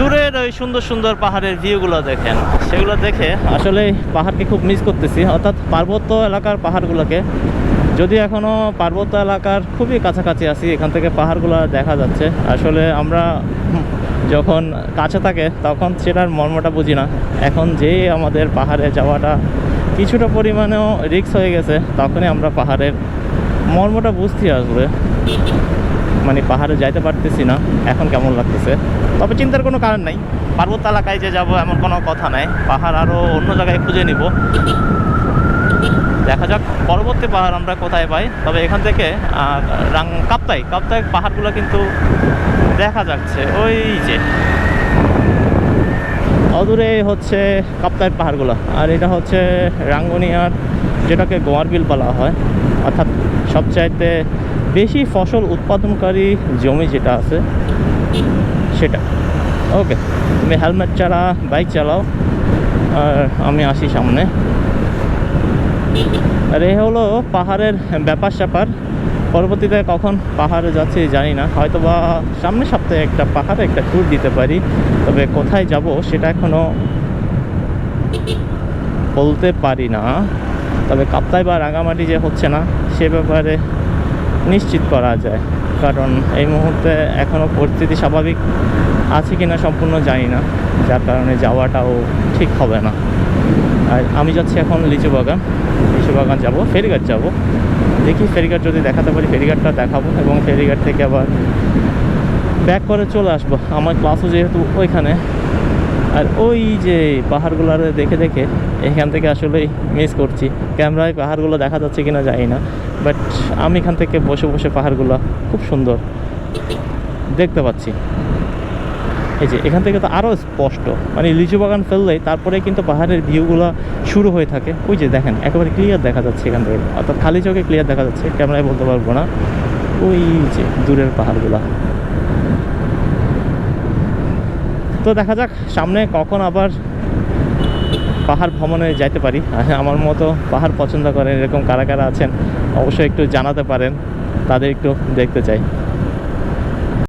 দূরের ওই সুন্দর সুন্দর পাহাড়ের ভিউগুলো দেখেন, সেগুলো দেখে আসলে পাহাড়কে খুব মিস করতেছি। অর্থাৎ পার্বত্য এলাকার পাহাড়গুলোকে যদি এখনও পার্বত্য এলাকার খুবই কাছাকাছি আছি, এখান থেকে পাহাড়গুলো দেখা যাচ্ছে। আসলে আমরা যখন কাছে থাকে, তখন সেটার মর্মটা বুঝি না। এখন যে আমাদের পাহাড়ে যাওয়াটা কিছুটা পরিমাণেও রিস্ক হয়ে গেছে, তখনই আমরা পাহাড়ের মর্মটা বুঝতে আসবে। মানে পাহাড়ে যাইতে পারতেছি না। এখন কেমন লাগতেছে? তবে চিন্তার কোনো কারণ নাই। পার্বত্য এলাকায় যে যাব এমন কোনো কথা নাই। পাহাড় আরও অন্য জায়গায় খুঁজে নিব। দেখা যাক, পরবর্তী পাহাড় আমরা কোথায় পাই। তবে এখান থেকে রাং, কাপ্তাই। কাপ্তাই পাহাড়গুলো কিন্তু দেখা যাচ্ছে। ওই যে। অদূরে হচ্ছে কাপ্তাই পাহাড়গুলো। আর এটা হচ্ছে রাঙ্গুনিয়ার, যেটাকে গোয়ার বিল বলা হয়। অর্থাৎ সবচাইতে বেশি ফসল উৎপাদনকারী জমি যেটা আছে, সেটা। ওকে, তুমি হেলমেট ছাড়া বাইক চালাও, আর আমি আসি সামনে। আর এই হলো পাহাড়ের ব্যাপার স্যাপার। পরবর্তীতে কখন পাহাড়ে যাচ্ছি জানি না। হয়তো বা সামনের সপ্তাহে একটা পাহাড়ে একটা ট্যুর দিতে পারি। তবে কোথায় যাব সেটা এখনও বলতে পারি না। তবে কাপ্তাই বা রাঙামাটি যে হচ্ছে না, সে ব্যাপারে নিশ্চিত করা যায়। কারণ এই মুহূর্তে এখনও পরিস্থিতি স্বাভাবিক আছে কি না সম্পূর্ণ জানি না। যার কারণে যাওয়াটাও ঠিক হবে না। আর আমি যাচ্ছি এখন লিচু বাগান। লিচু বাগান যাব, ফেরিঘাট যাব। দেখি ফেরিঘাট যদি দেখাতে পারি, ফেরিঘাটটা দেখাবো এবং ফেরিঘাট থেকে আবার ব্যাক করে চলে আসব। আমার ক্লাসও যেহেতু ওইখানে। আর ওই যে পাহাড়গুলো দেখে দেখে এখান থেকে আসলেই মিস করছি। ক্যামেরায় পাহাড়গুলো দেখা যাচ্ছে কিনা জানি না। বাট আমি এখান থেকে বসে বসে পাহাড়গুলো খুব সুন্দর দেখতে পাচ্ছি। এই যে, এখান থেকে তো আরও স্পষ্ট। মানে লিচু বাগান ফেললেই তারপরে কিন্তু পাহাড়ের ভিউগুলো শুরু হয়ে থাকে। ওই যে দেখেন, একেবারে ক্লিয়ার দেখা যাচ্ছে এখান থেকে। অর্থাৎ খালি চোখে ক্লিয়ার দেখা যাচ্ছে, ক্যামেরায় বলতে পারব না। ওই যে দূরের পাহাড়গুলো। তো দেখা যাক, সামনে কখন আবার পাহাড় ভ্রমণে যাইতে পারি। আমার মতো পাহাড় পছন্দ করেন এরকম কারা কারা আছেন, অবশ্যই একটু জানাতে পারেন। তাদের একটু দেখতে চাই।